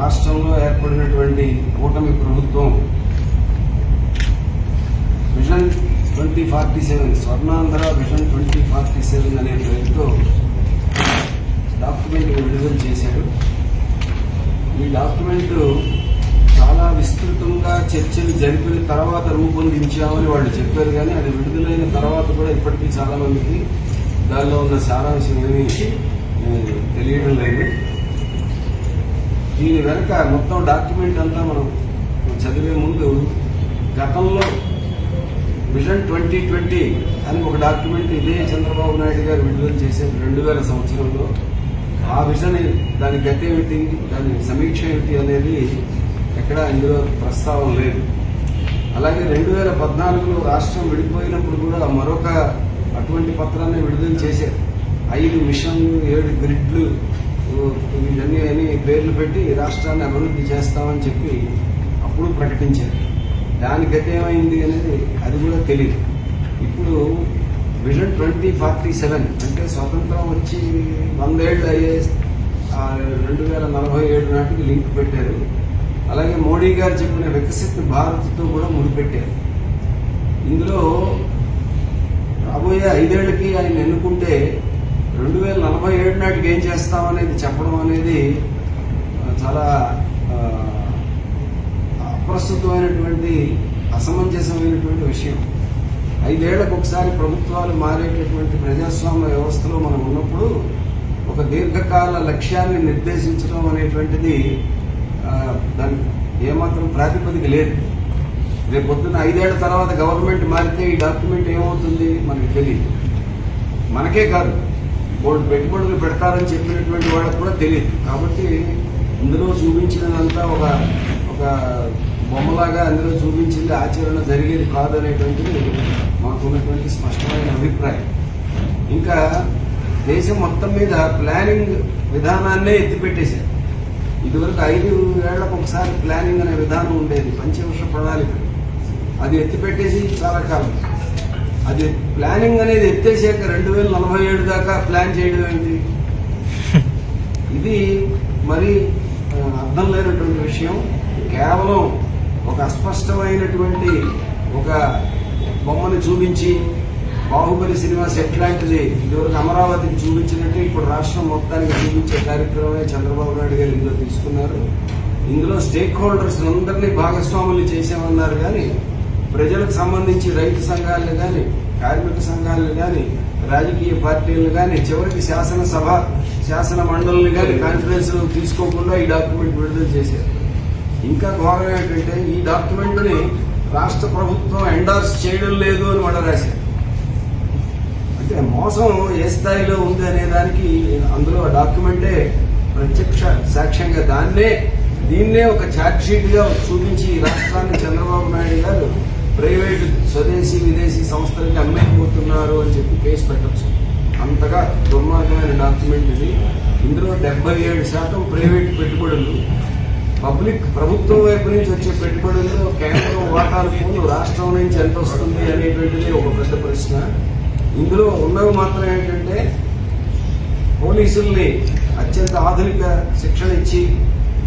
రాష్ట్రంలో ఏర్పడినటువంటి కూటమి ప్రభుత్వం vision twenty forty seven Swarnandhra vision twenty forty seven అనే పేరుతో డాక్యుమెంట్ విడుదల చేశారు. ఈ డాక్యుమెంట్ చాలా విస్తృతంగా చర్చలు జరిపిన తర్వాత రూపొందించామని వాళ్ళు చెప్పారు కానీ అది విడుదలైన తర్వాత కూడా ఇప్పటికీ చాలామందికి దానిలో ఉన్న సారాంశం ఏమి దీని వెనక మొత్తం డాక్యుమెంట్ అంతా మనం చదివే ముందు గతంలో విజన్ ట్వంటీ ట్వంటీ అని ఒక డాక్యుమెంట్ ఇదే చంద్రబాబు నాయుడు గారు విడుదల చేసే రెండు వేల సంవత్సరంలో ఆ విజన్ దాని గతి ఏమిటి? దాని సమీక్ష ఏమిటి అనేది ఎక్కడ ఇందులో ప్రస్తావన లేదు. అలాగే రెండు వేల పద్నాలుగులో రాష్ట్రం విడిపోయినప్పుడు కూడా మరొక అటువంటి పత్రాన్ని విడుదల చేశారు ఐదు మిషన్లు ఏడు గ్రిడ్లు వీళ్ళన్నీ అని పేర్లు పెట్టి రాష్ట్రాన్ని అభివృద్ధి చేస్తామని చెప్పి అప్పుడు ప్రకటించారు. దాని ఏమైంది అనేది అది కూడా తెలియదు ఇప్పుడు విజన్ ట్వంటీ ఫార్టీ సెవెన్ అంటే స్వతంత్రం వచ్చి వందేళ్ళు అయ్యే రెండు వేల నలభై ఏడు నాటికి లింక్ పెట్టారు. అలాగే మోడీ గారు చెప్పిన వికసిత్ భారత్తో కూడా ముడిపెట్టారు. ఇందులో రాబోయే ఐదేళ్ళకి ఆయన ఎన్నుకుంటే రెండు వేల నలభై ఏడు నాటికి ఏం చేస్తామనేది చెప్పడం అనేది చాలా అప్రస్తుతమైనటువంటి అసమంజసమైనటువంటి విషయం. ఐదేళ్ళకు ఒకసారి ప్రభుత్వాలు మారేటటువంటి ప్రజాస్వామ్య వ్యవస్థలో మనం ఉన్నప్పుడు ఒక దీర్ఘకాల లక్ష్యాన్ని నిర్దేశించడం అనేటువంటిది దాని దానికి ఏమాత్రం ప్రాతిపదిక లేదు. రేపు పొద్దున్న ఐదేళ్ళ తర్వాత గవర్నమెంట్ మారితే ఈ డాక్యుమెంట్ ఏమవుతుంది? మనకి తెలియదు మనకే కాదు. బోర్డు పెట్టుబడులు పెడతారని చెప్పినటువంటి వాళ్ళకి కూడా తెలియదు. కాబట్టి ఇందులో చూపించినదంతా ఒక ఒక బొమ్మలాగా అందులో చూపించింది ఆచరణ జరిగేది కాదు అనేటువంటిది మాకున్నటువంటి స్పష్టమైన అభిప్రాయం. ఇంకా దేశం మొత్తం మీద ప్లానింగ్ విధానాన్నే ఎత్తిపెట్టేశారు. ఇదివరకు ఐదు ఏళ్ళకు ఒకసారి ప్లానింగ్ అనే విధానం ఉండేది. పంచవర్ష ప్రణాళిక అది ఎత్తిపెట్టేసి చాలా కాలం. అది ప్లానింగ్ అనేది ఎత్తేసాక రెండు వేల నలభై ఏడు దాకా ప్లాన్ చేయడం ఏంటి? ఇది మరి అర్థం లేనటువంటి విషయం. కేవలం ఒక అస్పష్టమైనటువంటి ఒక బొమ్మని చూపించి బాహుబలి సినిమా సెట్ లాంటిది ఇదివరకు అమరావతికి చూపించినట్టు ఇప్పుడు రాష్ట్రం మొత్తానికి చూపించే కార్యక్రమమే చంద్రబాబు నాయుడు గారు ఇందులో తీసుకున్నారు. ఇందులో స్టేక్ హోల్డర్స్ అందరినీ భాగస్వాములు చేసామన్నారు కానీ ప్రజలకు సంబంధించి రైతు సంఘాలను కానీ కార్మిక సంఘాలను కానీ రాజకీయ పార్టీలను కానీ చివరికి శాసనసభ శాసన మండలిని కానీ కాన్ఫరెన్స్ తీసుకోకుండా ఈ డాక్యుమెంట్ విడుదల చేశారు. ఇంకా ఘోరం ఏంటంటే ఈ డాక్యుమెంట్ని రాష్ట్ర ప్రభుత్వం ఎండార్స్ చేయడం లేదు అని మళ్ళీ రాశారు. అంటే మోసం ఏ స్థాయిలో ఉంది అనే దానికి అందులో డాక్యుమెంటే ప్రత్యక్ష సాక్ష్యంగా దాన్నే దీన్నే ఒక ఛార్జ్షీట్గా గా చూపించి ఈ రాష్ట్రాన్ని చంద్రబాబు నాయుడు గారు ప్రైవేట్ స్వదేశీ విదేశీ సంస్థలకి అమ్మేకపోతున్నారు అని చెప్పి కేసు పెట్టచ్చు. అంతగా దుర్మార్గమైన డాక్యుమెంట్ ఇది. ఇందులో డెబ్బై ఏడు శాతం ప్రైవేట్ పెట్టుబడులు. పబ్లిక్ ప్రభుత్వం వైపు నుంచి వచ్చే పెట్టుబడుల్లో కేంద్రం వాటాలు పోను రాష్ట్రం నుంచి ఎంత వస్తుంది అనేటువంటిది ఒక పెద్ద ప్రశ్న. ఇందులో ఉన్నవి మాత్రం ఏంటంటే పోలీసుల్ని అత్యంత ఆధునిక శిక్షణ ఇచ్చి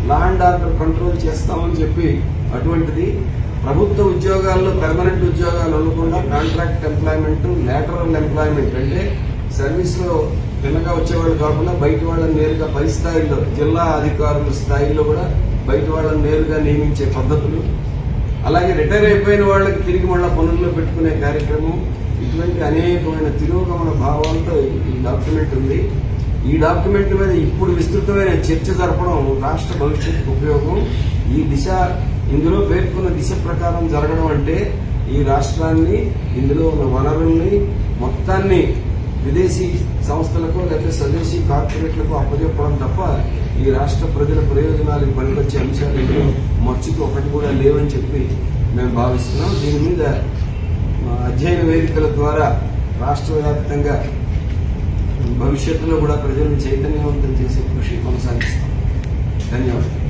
లా అండ్ ఆర్డర్ కంట్రోల్ చేస్తామని చెప్పి అటువంటిది. ప్రభుత్వ ఉద్యోగాల్లో పెర్మనెంట్ ఉద్యోగాలు ఉండకుండా కాంట్రాక్ట్ ఎంప్లాయ్మెంట్ లేటరల్ ఎంప్లాయ్మెంట్ అంటే సర్వీస్లో పిల్లగా వచ్చేవాళ్ళు కాకుండా బయట వాళ్ళని నేరుగా పై స్థాయిలో జిల్లా అధికారుల స్థాయిలో కూడా బయట వాళ్ళని నేరుగా నియమించే పద్ధతులు. అలాగే రిటైర్ అయిపోయిన వాళ్ళకి తిరిగి మళ్ళీ పనుల్లో పెట్టుకునే కార్యక్రమం. ఇటువంటి అనేకమైన తిరోగమన భావాలతో ఈ డాక్యుమెంట్ ఉంది. ఈ డాక్యుమెంట్ మీద ఇప్పుడు విస్తృతమైన చర్చ జరపడం రాష్ట్ర భవిష్యత్తుకు ఉపయోగం. ఈ దిశ ఇందులో పేర్కొన్న దిశ ప్రకారం జరగడం అంటే ఈ రాష్ట్రాన్ని ఇందులో ఉన్న వనరుల్ని మొత్తాన్ని విదేశీ సంస్థలకు లేకపోతే స్వదేశీ కార్పొరేట్లకు అప్పచెప్పడం తప్ప ఈ రాష్ట్ర ప్రజల ప్రయోజనాలకు పనికొచ్చే అంశాలు ఇందులో మర్చికి ఒకటి కూడా లేవని చెప్పి మేము భావిస్తున్నాం. దీని మీద అధ్యయన వేదికల ద్వారా రాష్ట్ర వ్యాప్తంగా భవిష్యత్తులో కూడా ప్రజలను చైతన్యవంతం చేసే కృషి కొనసాగిస్తాం. ధన్యవాదాలు.